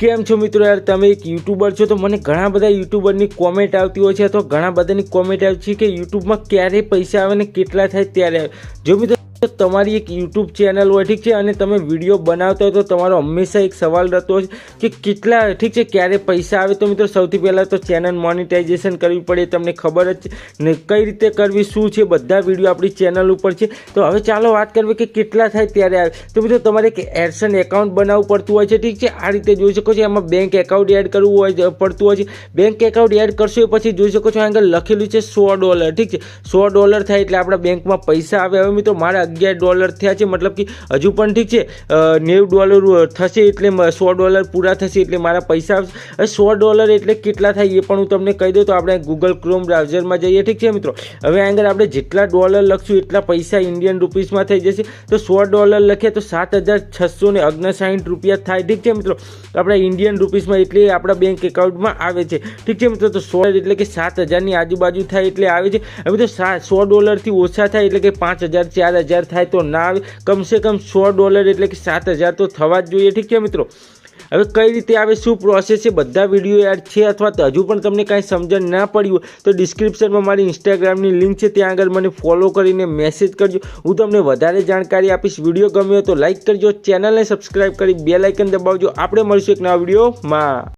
કેમ છો મિત્રો યાર તમે એક યુટ્યુબર છો તો મને ઘણા બધા યુટ્યુબરની કોમેન્ટ આવતી હોય છે અથવા ઘણા બધાની કોમેન્ટ આવી છે કે યુટ્યુબમાં ક્યારે પૈસા આવે ને કેટલા થાય ત્યારે આવે જો મિત્રો તમારી એક YouTube ચેનલ હોય ઠીક છે અને તમે વિડિયો બનાવતા હો તો તમારો હંમેશા એક સવાલ રતો છે કે કેટલા ઠીક છે કેટરે પૈસા આવે તો મિત્રો સૌથી પહેલા તો ચેનલ મોનેટાઈઝેશન કરવી પડે તમને ખબર છે ને કઈ રીતે કરવી શું છે બધા વિડિયો આપણી ચેનલ ઉપર છે તો હવે ચાલો વાત કરીએ કે કેટલા થાય ત્યારે આવે તો મિત્રો તમારે એક એડસન એકાઉન્ટ બનાવવું પડતું હોય છે ઠીક છે આ રીતે જોઈ શકો છો આમાં બેંક એકાઉન્ટ એડ કરવું પડતું હોય છે બેંક એકાઉન્ટ એડ કરશો પછી જોઈ શકો છો આગળ લખેલું છે 100 ડોલર ઠીક છે 100 ડોલર થાય એટલે આપણા બેંકમાં પૈસા આવે હવે મિત્રો મારા અગ डॉलर था छे मतलब की हजू पण ठीक छे 90 डॉलर થશે એટલે 100 डॉलर पूरा થશે એટલે મારા પૈસા 100 डॉलर એટલે કેટલા થાય એ पण હું તમને કહી દઉ તો આપણે Google Chrome બ્રાઉઝરમાં જઈએ ઠીક છે મિત્રો હવે આંગર આપણે જેટલા ડોલર લખશું એટલા પૈસા ઇન્ડિયન રૂપીસમાં થઈ જશે તો 100 ડોલર લખે તો 7659 રૂપિયા થાય દેખજે મિત્રો આપણે ઇન્ડિયન રૂપીસમાં એટલે આપણા બેંક એકાઉન્ટમાં આવે છે ઠીક છે મિત્રો તો 100 એટલે કે 7000 ની આજુબાજુ થાય એટલે આવે છે હવે તો 100 ડોલર થી ઓછા થાય એટલે કે 5000 થી 4000 તો ના કમસેકમ 100 ડોલર એટલે કે 7000 તો થવા જ જોઈએ ઠીક છે મિત્રો હવે કઈ રીતે આવે શું પ્રોસેસ છે બધા વિડિયો યાર છે અથવા તજો પણ તમને કઈ સમજણ ના પડી હોય તો ડિસ્ક્રિપ્શનમાં મારી Instagram ની લિંક છે ત્યાં આગળ મને ફોલો કરીને મેસેજ કરીજો હું તમને વધારે જાણકારી આપીસ વિડિયો ગમ્યો તો લાઈક કરજો ચેનલને સબસ્ક્રાઇબ કરી બેલ આઇકન દબાવજો આપણે મળીશું એક નવા વિડિયોમાં